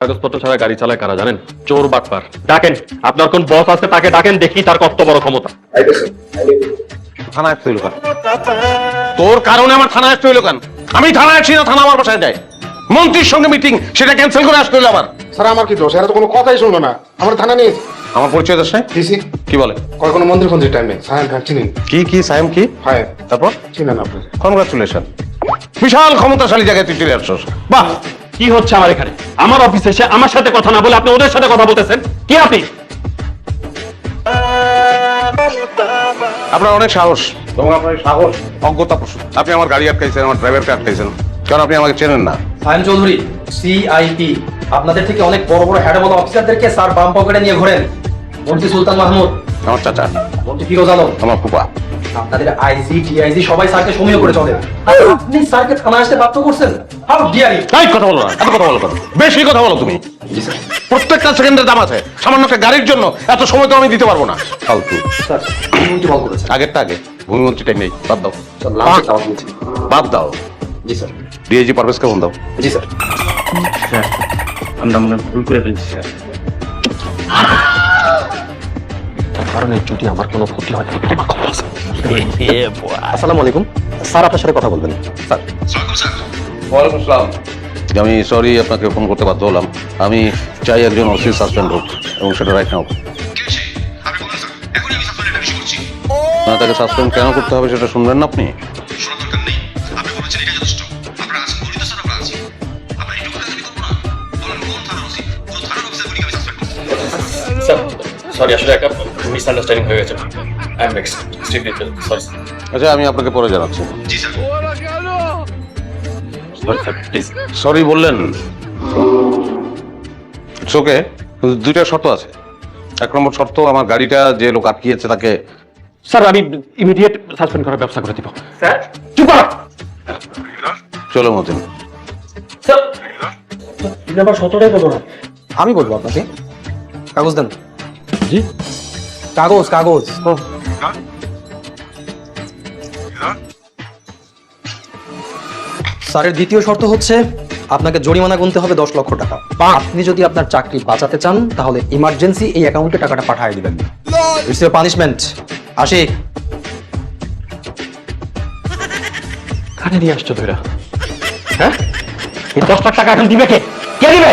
কাগজপত্র ছাড়া গাড়ি চালায় কারা জানেন? চোর বাটপার। ডাকেন। আপনার কোন বস আছে তাকে ডাকেন দেখি তার কত বড় ক্ষমতা। থানা আসতে তোর কারণে আমার থানা আসতে হইল কেন? আমি থানা আসছি না থানা আমার বাসায় যায়। মন্ত্রীর সঙ্গে মিটিং সেটা ক্যান্সেল করে আসতে হইল আমার। স্যার আমার কি দোষ? এরা তো কোনো কথাই শুনলো না। আমার থানা নিয়ে আমার পরিচয় নাই কি বলে? কয় কোনো মন্দির ফন্দির টাইম নেই। সাহেব হ্যাঁ চিনেন কি কি সাইম কি? হ্যাঁ তারপর? চিনেন আপনি। কনগ্রাচুলেশন বিশাল ক্ষমতাশালী জায়গায় তুই চলে আসছস। বাহ! কি হচ্ছে আমার এখানে? আমার অফিসে এসে আমার সাথে কথা না বলে আপনি ওদের সাথে কথা বলতেছেন? কি আপনি? আপনার অনেক সাহস। এবং আপনার এই সাহস অজ্ঞতা আপনি আমার গাড়ি আটকাইছেন আমার ড্রাইভারকে আটকাইছেন। কারণ আপনি আমাকে চেনেন না। সায়ন চৌধুরী সিআইপি আপনাদের থেকে অনেক বড় বড় হ্যাডবল অফিসারদেরকে স্যার বাম পকেটে নিয়ে ঘোরেন। মন্ত্রী সুলতান মাহমুদ। আমার চাচা। মন্ত্রী ফিরোজ আলম। আমার ফুপা আপনাদের আইজি টিআইজি সবাই স্যারকে সমীহ করে চলে। আপনি স্যারকে থানায় আসতে বাধ্য করছেন। হাউ ডিয়ার ইউ তাই কথা বলো না এত কথা বলো বেশি কথা বলো তুমি। প্রত্যেকটা সেকেন্ডের দাম আছে। সামান্য একটা গাড়ির জন্য এত সময় তো আমি দিতে পারব না। ফালতু। স্যার আগেরটা আগে। ভূমিমন্ত্রীটা নেই বাদ দাও। বাদ দাও। জি স্যার। ডিআইজি পারভেজকে ফোন দাও। জি স্যার। আমরা মনে ভুল করে ফেলছি স্যার। তার কারণে যদি আমার কোনো ক্ষতি হয় আসসালামু আলাইকুম। স্যার আপনার সাথে কথা বলবেন। স্যার। ওয়ালাইকুম আসসালাম। আমি সরি আপনাকে ফোন করতে বাধ্য হলাম। আমি চাই একজন ওসি সাসপেন্ড হোক এবং সেটা রাইট নাও না তাকে সাসপেন্ড কেন করতে হবে সেটা শুনবেন না আপনি? সরি আসলে একটা মিসআন্ডারস্ট্যান্ডিং হয়ে গেছে। আই এম নেক্সট সরি আচ্ছা আমি আপনাকে পরে জানাচ্ছি। Sorry sir. সরি বললেন। ওকে দুইটা শর্ত আছে। এক নম্বর শর্ত আমার গাড়িটা যে লোক আটকিয়েছে তাকে স্যার আমি ইমিডিয়েট সাসপেন্ড করার ব্যবস্থা করে দিব। স্যার? চুপ কর! চলো মতিন। স্যার ব্যাপার সতটাই বলো না। আমি বলব আপনাকে। কাগজ দেন। জি। কাগজ কাগজ। স্যারের দ্বিতীয় শর্ত হচ্ছে আপনাকে জরিমানা গুনতে হবে দশ লক্ষ টাকা। আপনি যদি আপনার চাকরি বাঁচাতে চান তাহলে ইমার্জেন্সি এই অ্যাকাউন্টে টাকাটা পাঠিয়ে দিবেন। ইটস ইউর পানিশমেন্ট আসি। কানে নিয়ে আসছো তোরা হ্যাঁ? এই দশ লাখ টাকা এখন দিবে কে? কে দিবে?